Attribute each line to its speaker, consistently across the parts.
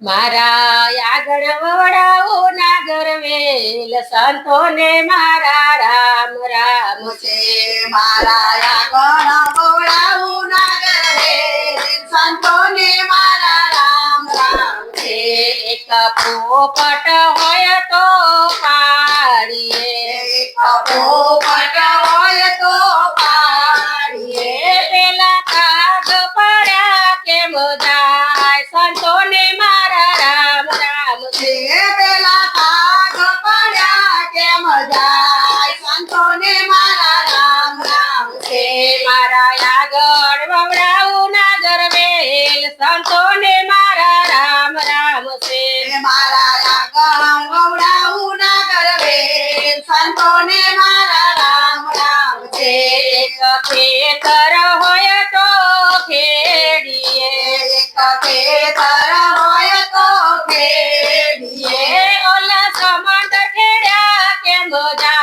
Speaker 1: મારા આગળ વવડાવો ના ગરવેલ સંતોને મારા રામ રામ
Speaker 2: છે. મારા આગળ બોલાવું ના સંતો સંતોને મારા રામ રામ
Speaker 1: છે. એક પોપટ હોય તો પાડીએ.
Speaker 2: એક
Speaker 1: સંતોને મારા રામ રામ છે. મારા આગળ વવડાવું ના
Speaker 2: કરવે. સંતોને મારા રામ રામ છે.
Speaker 1: કથે ખેતર હોય તો ખેડીએ.
Speaker 2: કથે ખેતર હોય તો ખેડીએ.
Speaker 1: ઓલા સમંદ ખેડ્યા કેમ જાય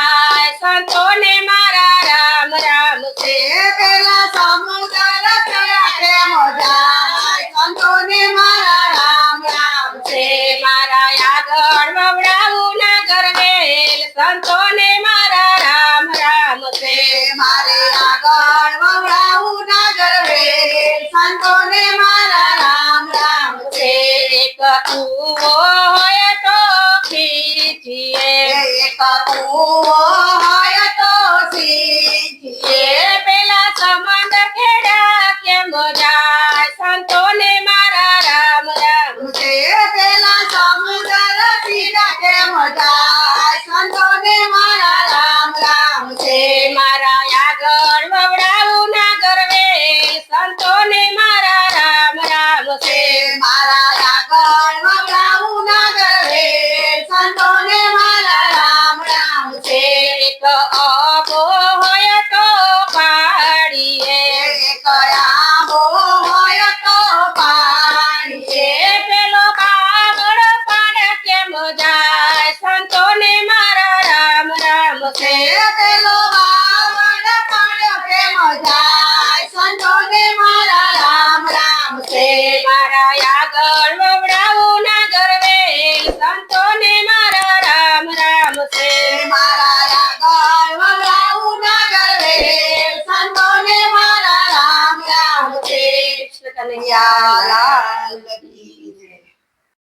Speaker 1: સંતોને મારા રામ રામ છે.
Speaker 2: મારે
Speaker 1: આગળ વવડાવું ના
Speaker 2: કરવે સંતોને મારા રામ રામ
Speaker 1: છે. એક કૂવો હોય તો ખીચીએ
Speaker 2: એક કૂવો હોય તો સીંચીએ.
Speaker 1: એ પેલા સમંદ ખેડા કેમ જાય? સંતોને મારા રામ રામ
Speaker 2: છે પેલા સમુદ્ર સીધા કેમ જાય? સંતોને મારા રામ રામ છે.
Speaker 1: મારા આગળ વવડાવું સંતોને મારા રામ